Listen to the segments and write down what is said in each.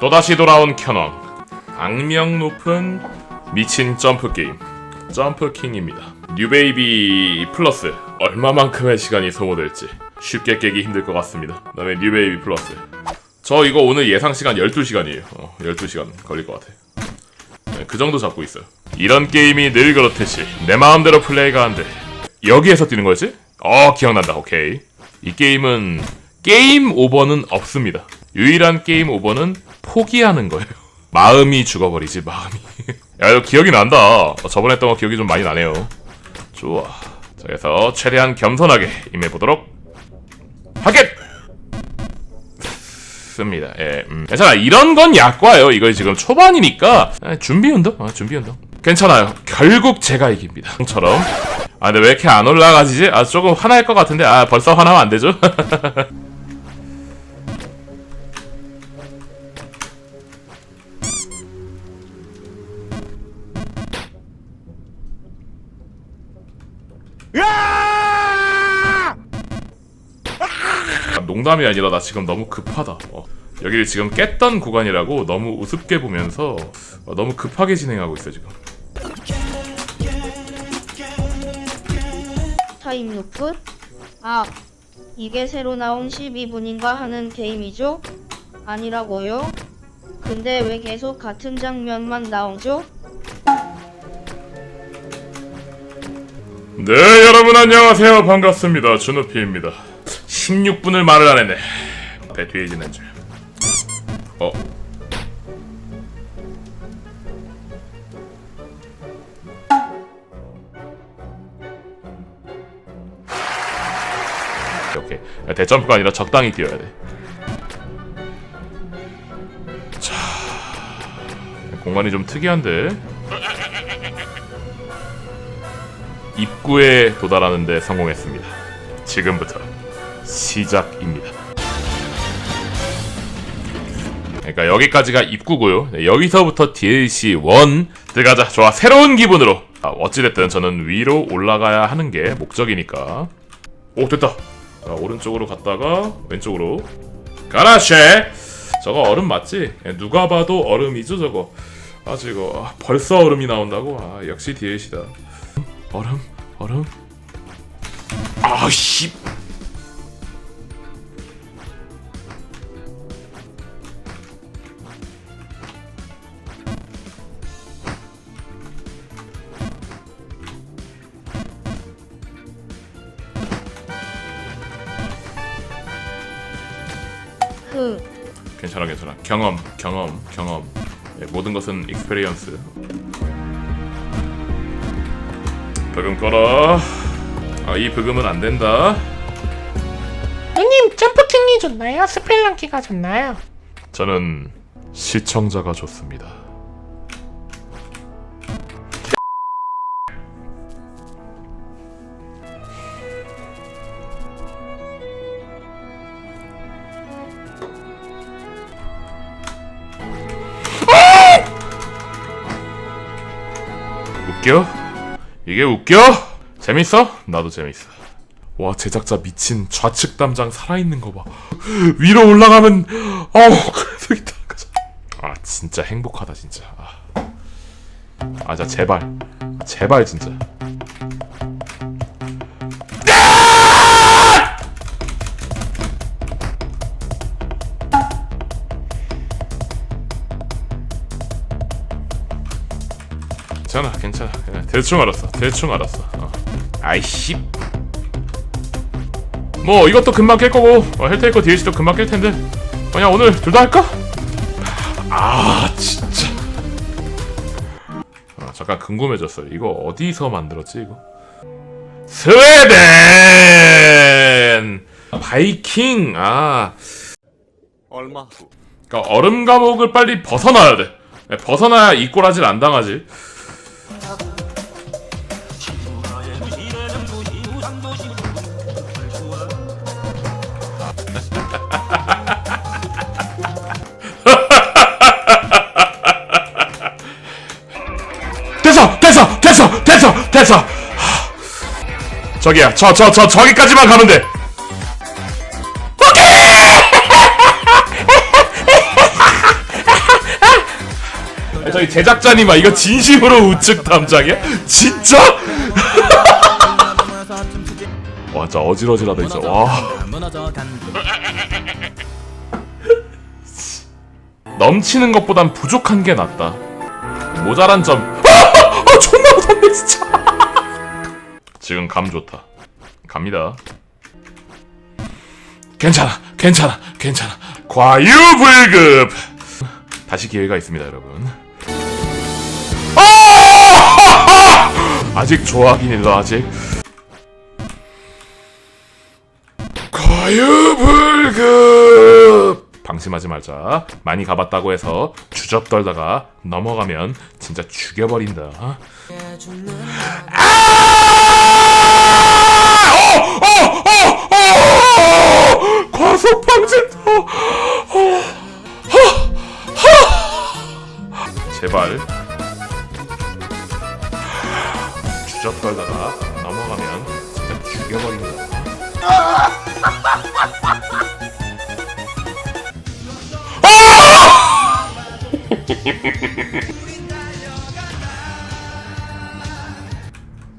또다시 돌아온 켜왕 악명 높은 미친 점프 게임. 점프킹입니다. 뉴베이비 플러스. 얼마만큼의 시간이 소모될지 쉽게 깨기 힘들 것 같습니다. 그 다음에 뉴베이비 플러스. 저 이거 오늘 예상 시간 12시간이에요. 어, 12시간 걸릴 것 같아 네, 그 정도 잡고 있어요. 이런 게임이 늘 그렇듯이 내 마음대로 플레이가 안돼. 여기에서 뛰는 거였지? 어 기억난다. 오케이. 이 게임은 게임 오버는 없습니다. 유일한 게임 오버는 포기하는 거예요. 마음이 죽어버리지 마음이. 야 이거 기억이 난다. 어, 저번에 했던 거 기억이 좀 많이 나네요. 좋아. 자 그래서 최대한 겸손하게 임해보도록 하겠습니다. 예, 음. 괜찮아 이런 건 약과예요. 이거 지금 초반이니까. 아, 준비 운동? 아, 준비 운동. 괜찮아요. 결국 제가 이깁니다. 처럼. 아 근데 왜 이렇게 안 올라가지지? 아 조금 화날 것 같은데. 아 벌써 화나면 안 되죠? 농담이 아니라 나 지금 너무 급하다. 어. 여기를 지금 깼던 구간이라고 너무 우습게 보면서 어, 너무 급하게 진행하고 있어 지금. 타임루프? 아, 이게 새로 나온 12분인가 하는 게임이죠? 아니라고요? 근데 왜 계속 같은 장면만 나오죠? 네 여러분 안녕하세요 반갑습니다 준우피입니다 16분을 말을 안 했네. 배 뒤에 지난 줄. 어? 오케이 대점프가 아니라 적당히 뛰어야 돼. 자, 공간이 좀 특이한데. 입구에 도달하는데 성공했습니다. 지금부터 시작입니다. 그러니까 여기까지가 입구고요. 네, 여기서부터 DLC 1 들어가자. 좋아. 새로운 기분으로. 아, 어찌됐든 저는 위로 올라가야 하는 게 목적이니까. 오 됐다. 자, 오른쪽으로 갔다가 왼쪽으로. 가라쉐. 저거 얼음 맞지? 예, 누가 봐도 얼음이죠 저거. 아 저거 아, 벌써 얼음이 나온다고? 아 역시 DLC다. 얼음 얼음 아 씨 흐, 괜찮아 괜찮아. 경험 경험 경험. 예, 모든 것은 익스페리언스 버금 꺼라. 아이 버금은 안 된다. 형님 점프킹이 좋나요? 스펠랑키가 좋나요? 저는 시청자가 좋습니다 웃겨? 이게 웃겨? 재밌어? 나도 재밌어. 와 제작자 미친 좌측 담장 살아있는 거 봐. 위로 올라가면 어우 그래도 있다. 아 진짜 행복하다 진짜. 아, 아자 제발 제발 진짜. 괜찮아 괜찮아. 그냥 대충 알았어 대충 알았어. 어. 아이씨. 뭐 이것도 금방 깰 거고 어, 헬테이커 DLC도 금방 깰 텐데. 그냥 오늘 둘 다 할까? 아 진짜. 아, 잠깐 궁금해졌어요. 이거 어디서 만들었지 이거? 스웨덴! 바이킹! 아. 얼마? 후 그러니까 얼음 감옥을 빨리 벗어나야 돼. 네, 벗어나야 이 꼬라지를 안 당하지 됐어 됐어 됐어 됐어 됐어. 하, 저기야 저 저 저 저 기까지만 가면 돼 제작자님 아 이거 진심으로 우측 담장이야? 진짜? 와 진짜 어질어질하다 진짜. 와. 넘치는 것보단 부족한 게 낫다. 모자란 점. 아! 아 존나 무섭네 진짜. 지금 감 좋다. 갑니다. 괜찮아 괜찮아 괜찮아. 과유불급. 다시 기회가 있습니다 여러분 아! 아직 좋아하긴 해도 아직? 과유불급! 방심하지 말자. 많이 가봤다고 해서 주접 떨다가 넘어가면 진짜 죽여버린다! 제발 주접 떨다가 넘어가면 진짜 죽여버린다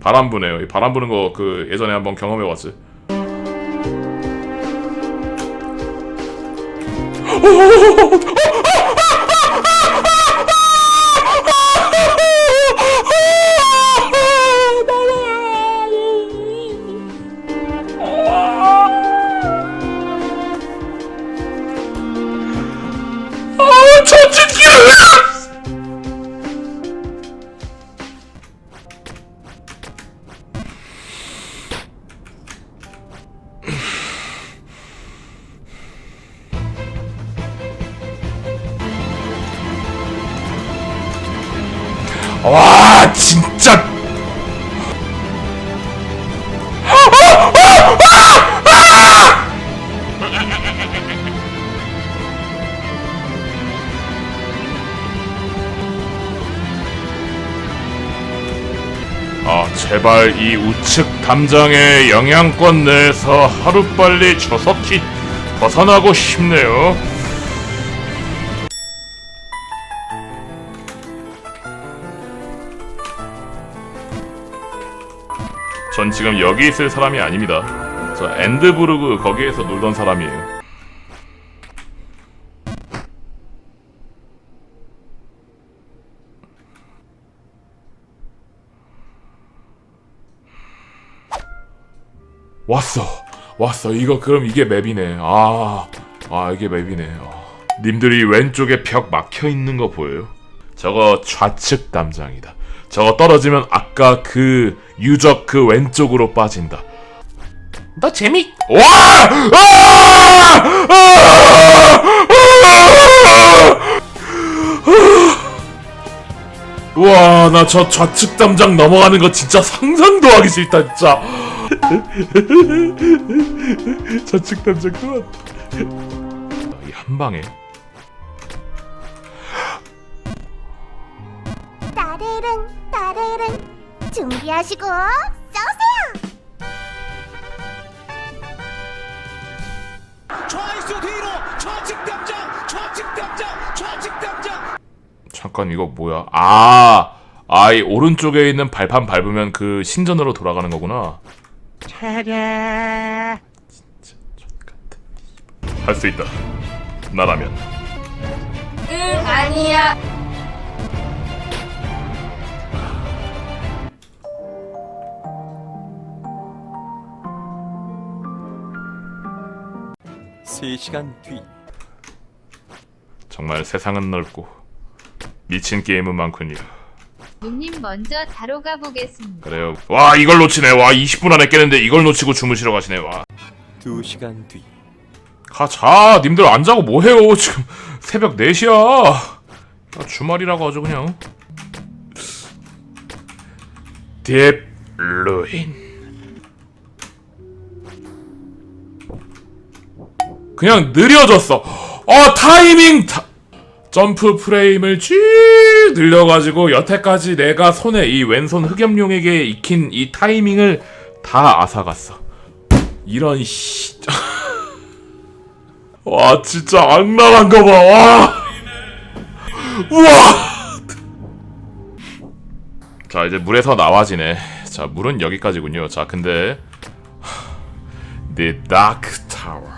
바람 부네요. 이 바람 부는 거 그 예전에 한번 경험해. 아, 제발 이 우측 담장의 영향권 내에서 하루빨리 저석히 벗어나고 싶네요 전 지금 여기 있을 사람이 아닙니다. 저 엔드부르그 거기에서 놀던 사람이에요. 왔어, 왔어. 이거 그럼 이게 맵이네. 아, 아 이게 맵이네. 아. 님들이 왼쪽에 벽 막혀 있는 거 보여요? 저거 좌측 담장이다. 저거 떨어지면 아까 그 유적 그 왼쪽으로 빠진다. 너 재미 와! 아! 아! 와, 나 저 좌측 담장 넘어가는 거 진짜 상상도 하기 싫다, 진짜. 좌측 담장 그만. 이한 방에 따르릉 따르릉 준비하시고 쏘세요 좌익수 뒤로 좌측 담장 좌측 담장 좌측 담장 잠깐 이거 뭐야? 아, 아이 오른쪽에 있는 발판 밟으면 그 신전으로 돌아가는 거구나. 차례 할수 있다. 나라면. 세시간 뒤 정말 세상은 넓고 미친 게임은 많군요. 누님 먼저 다로 가보겠습니다. 그래요. 와 이걸 놓치네. 와 20분 안에 깨는데 이걸 놓치고 주무시러 가시네. 와. 두 시간 뒤 가자. 님들 안 자고 뭐 해요. 지금 새벽 4시야. 야, 주말이라고 하죠 그냥. 딥 루인. 그냥 느려졌어. 어 타이밍 타... 점프 프레임을 쭉 늘려가지고 여태까지 내가 손에 이 왼손 흑염룡에게 익힌 이 타이밍을 다 앗아갔어. 이런 씨. 와 진짜 악랄한 거 봐. 와. 우와. 자 이제 물에서 나와지네 자 물은 여기까지군요 자 근데 The Dark Tower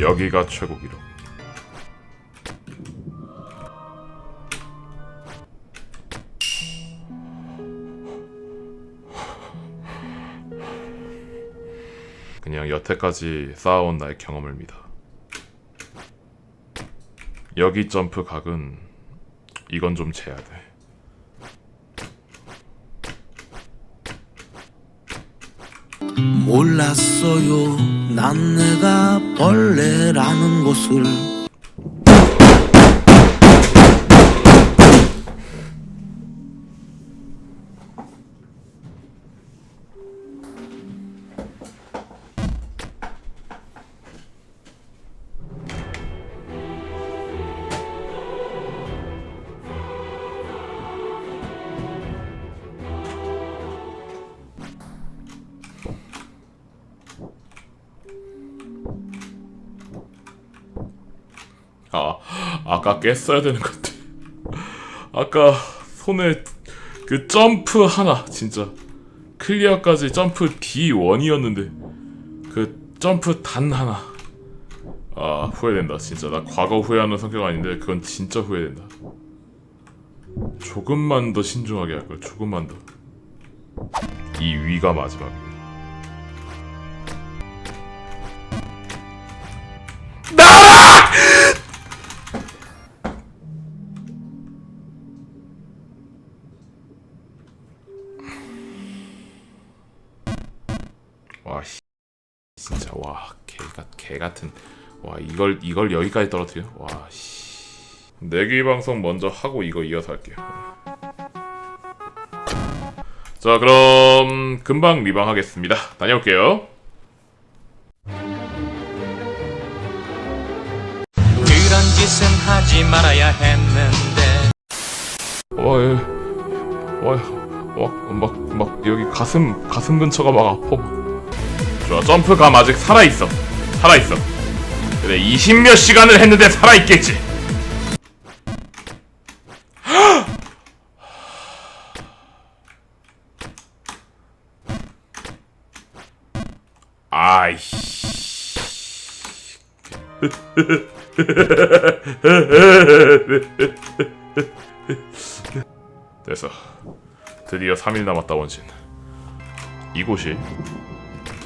여기가 최고 기록 그냥 여태까지 쌓아온 나의 경험을 믿어. 여기 점프 각은 이건 좀 재야 돼. 몰랐어요. 난 내가 벌레라는 것을 아까 깼어야 되는 건데. 아까 손에 그 점프 하나 진짜 클리어까지 점프 D1이었는데 그 점프 단 하나. 아, 후회된다. 진짜 나 과거 후회하는 성격 아닌데 그건 진짜 후회된다. 조금만 더 신중하게 할 걸. 조금만 더. 이 위가 마지막이야. 진짜 와 개가 개 같은 와 이걸 이걸 여기까지 떨어뜨려 와 씨. 내기 방송 먼저 하고 이거 이어서 할게요. 자 그럼 금방 리방 하겠습니다. 다녀올게요. 그런 짓은 하지 말아야 했는데 와, 예. 와, 와, 막, 막 여기 가슴 가슴 근처가 막 아파. 좋아, 점프감 아직 살아 있어, 살아 있어. 그래, 20몇 시간을 했는데 살아 있겠지. 아이씨. 됐어. 드디어 3일 남았다 원신. 이곳이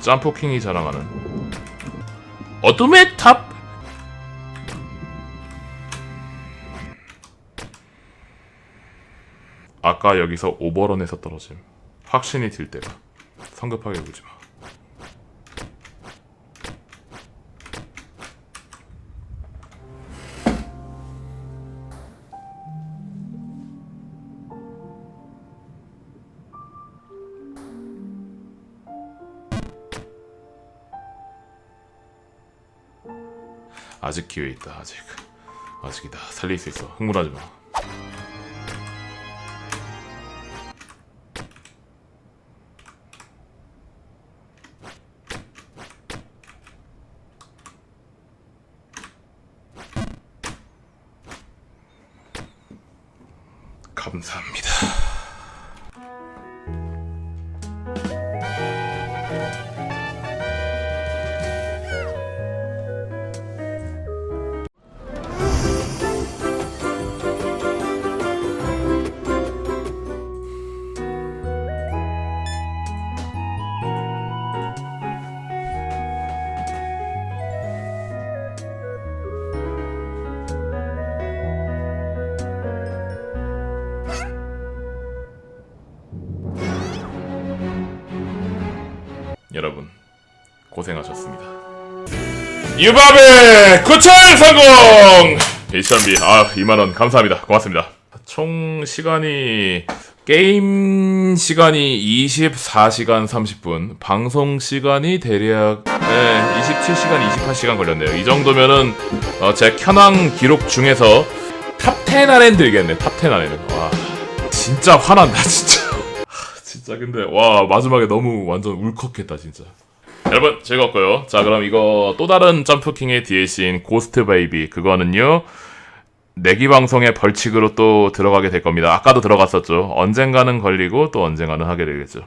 점프킹이 자랑하는 어둠의 탑. 아까 여기서 오버런에서 떨어짐. 확신이 들 때가 성급하게 굴지 마. 아직 기회 있다. 아직 아직이다. 살릴 수 있어. 흥분하지 마. 여러분 고생하셨습니다. 유바베 9천 성공! 베이션비 아 2만원 감사합니다. 고맙습니다. 총 시간이 게임 시간이 24시간 30분, 방송 시간이 대략 네, 27시간 28시간 걸렸네요. 이 정도면은 어, 제 켜낭 기록 중에서 탑 10 안에 들겠네. 탑 10 안에는. 와 진짜 화난다 진짜. 진짜 근데 와 마지막에 너무 완전 울컥했다 진짜 여러분 즐겁고요. 자 그럼 이거 또 다른 점프킹의 DLC인 고스트 베이비 그거는요. 내기 방송의 벌칙으로 또 들어가게 될 겁니다. 아까도 들어갔었죠. 언젠가는 걸리고 또 언젠가는 하게 되겠죠.